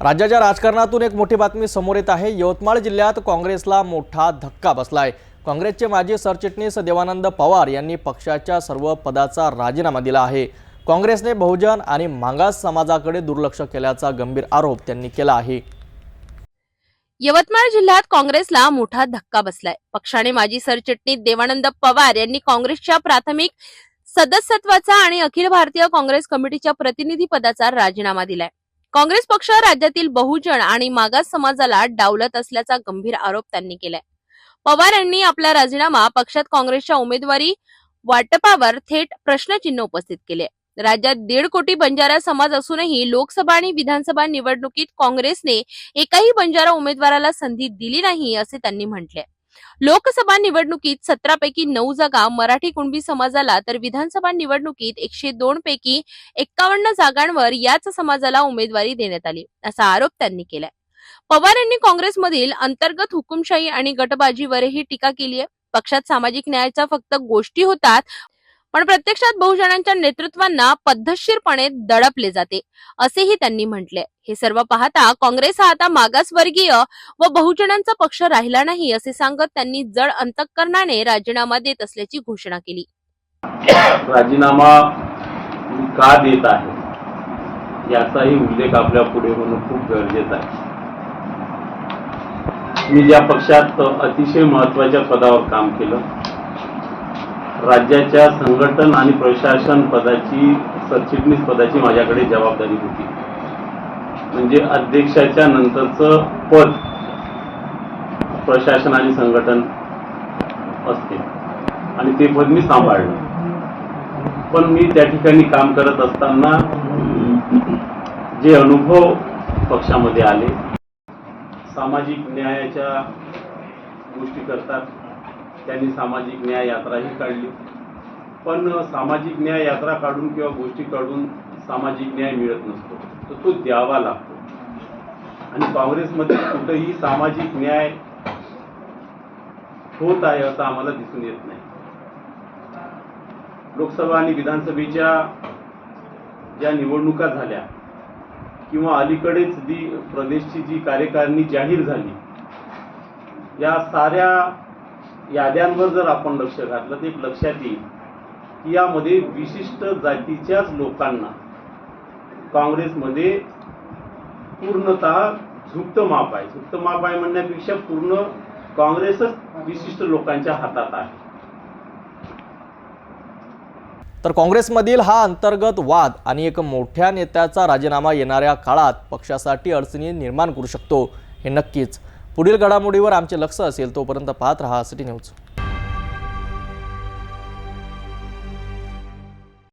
राज्याच्या राजकारणातून एक मोठी बातमी समोर येत आहे. यवतमाळ जिल्ह्यात काँग्रेसला मोठा धक्का बसलाय. काँग्रेसचे माजी सरचिटणीस देवानंद पवार यांनी पक्षाच्या सर्व पदाचा राजीनामा दिला आहे. काँग्रेसने बहुजन आणि मागास समाजाकडे दुर्लक्ष केल्याचा गंभीर आरोप त्यांनी केला आहे. यवतमाळ जिल्ह्यात काँग्रेसला मोठा धक्का बसलाय. पक्षाने माजी सरचिटणीस देवानंद पवार यांनी काँग्रेसच्या प्राथमिक सदस्यत्वाचा आणि अखिल भारतीय काँग्रेस कमिटीच्या प्रतिनिधी पदाचा राजीनामा दिलाय. काँग्रेस पक्ष राज्यातील बहुजन आणि मागास समाजाला डावलत असल्याचा गंभीर आरोप त्यांनी केलाय. पवार यांनी आपला राजीनामा पक्षात काँग्रेसच्या उमेदवारी वाटपावर थेट प्रश्नचिन्ह उपस्थित केले. राज्यात दीड कोटी बंजारा समाज असूनही लोकसभा आणि विधानसभा निवडणुकीत काँग्रेसने एकाही बंजारा उमेदवाराला संधी दिली नाही असे त्यांनी म्हटले. लोकसभा निवडणुकीत सतरा पैकी नऊ जागा मराठी कुणबी समाजाला तर विधानसभा निवडणुकीत एकशे दोन पैकी एक्कावन्न जागांवर याच समाजाला उमेदवारी देण्यात आली असा आरोप त्यांनी केलाय. पवार यांनी काँग्रेसमधील अंतर्गत हुकुमशाही आणि गटबाजीवरही टीका केली आहे पक्षात सामाजिक न्यायाच्या फक्त गोष्टी होतात पण प्रत्यक्षात बहुजनांच्या नेतृत्वांना पद्धतशीरपणे दडपले जाते असेही त्यांनी म्हटले. हे सर्व पाहता काँग्रेस हा आता मागासवर्गीय व बहुजनांचा पक्ष राहिला नाही असे सांगत त्यांनी जड अंतकरणाने राजीनामा देत असल्याची घोषणा केली. राजीनामा का देत आहे? याचाही उल्लेख आपल्या पुढे होणं खूप गरजेचं आहे. मी ज्या पक्षात अतिशय महत्त्वाच्या पदावर काम केलं राज्याच्या संघटन आणि प्रशासन पदाची सरचिटणीस पदाची माझ्याकडे जबाबदारी होती. म्हणजे अध्यक्षाच्या नंतरचं पद प्रशासन आणि संघटन असते. आणि ते पद मी सांभाळलं. पण मी त्या ठिकाणी काम करत असताना जे अनुभव पक्षामध्ये आले सामाजिक न्यायाच्या गोष्टी करतात त्यांनी सामाजिक न्याय यात्राही काढली. पण सामाजिक न्याय यात्रा काढून किंवा गोष्टी काढून सामाजिक न्याय मिळत नसतो. तर तो द्यावा लागतो. आणि काँग्रेसमध्ये कुठंही सामाजिक न्याय होत आहे असं आम्हाला दिसून येत नाही. लोकसभा आणि विधानसभेच्या ज्या निवडणुका झाल्या किंवा अलीकडेच जी प्रदेशची जी कार्यकारिणी जाहीर झाली या साऱ्या याद्यांवर जर आपण लक्ष घातलं ते लक्षात येईल की यामध्ये विशिष्ट जातीच्याच लोकांना काँग्रेसमध्ये पूर्णतः झुकतं माप आहे. झुकतं माप आहे म्हणण्यापेक्षा पूर्ण काँग्रेसच विशिष्ट लोकांच्या हातात आहे. तर काँग्रेसमधील हा अंतर्गत वाद आणि एक मोठ्या नेत्याचा राजीनामा येणाऱ्या काळात पक्षासाठी अडचणी निर्माण करू शकतो हे नक्कीच. पुढील घडामोडीवर आमचे लक्ष असेल तोपर्यंत पाहत रहा सिटी न्यूज.